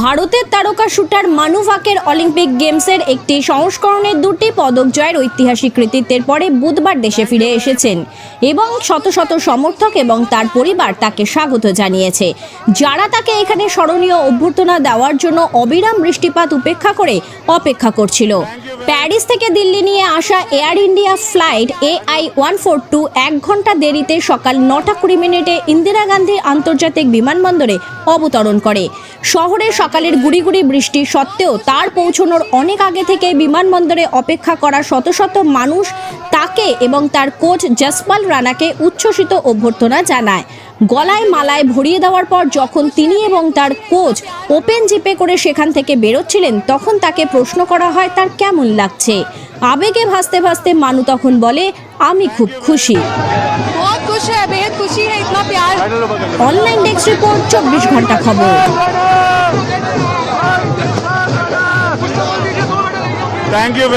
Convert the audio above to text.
ভারতের তারকা শুটার মানু ভাকের অলিম্পিক গেমসের একটি সংস্করণের দুটি পদক জয়ের ঐতিহাসিক কৃতিত্বের পরে বুধবার দেশে ফিরে এসেছেন এবং শত শত সমর্থক এবং তার পরিবার তাকে স্বাগত জানিয়েছে। যারা তাকে এখানে স্মরণীয় অভ্যর্থনা দেওয়ার জন্য অবিরাম বৃষ্টিপাত উপেক্ষা করে অপেক্ষা করছিল। প্যারিস থেকে দিল্লি নিয়ে আসা air India flight AI one four two এক ঘণ্টা দেরিতে সকাল নটা কুড়ি মিনিটে ইন্দিরা গান্ধী আন্তর্জাতিক বিমানবন্দরে অবতরণ করে। শহরে সকালের গুড়ি গুড়ি বৃষ্টি সত্ত্বেও তার পৌঁছানোর অনেক আগে থেকে বিমানবন্দরে অপেক্ষা করা শত শত মানুষ তাকে এবং তার কোচ জসপাল রানাকে উচ্ছ্বসিত অভ্যর্থনা জানায়। গলায় মালায় ভরিয়ে দেওয়ার পর যখন তিনি এবং তার কোচ ওপেন জিপে করে সেখান থেকে বেরোচ্ছিলেন তখন তাকে প্রশ্ন করা হয় তার কেমন লাগছে? আবেগে ভাসতে ভাসতে মানু তখন বলে আমি খুব খুশি। অনলাইন ডেস্ক রিপোর্ট চব্বিশ ঘণ্টা খবর। Thank you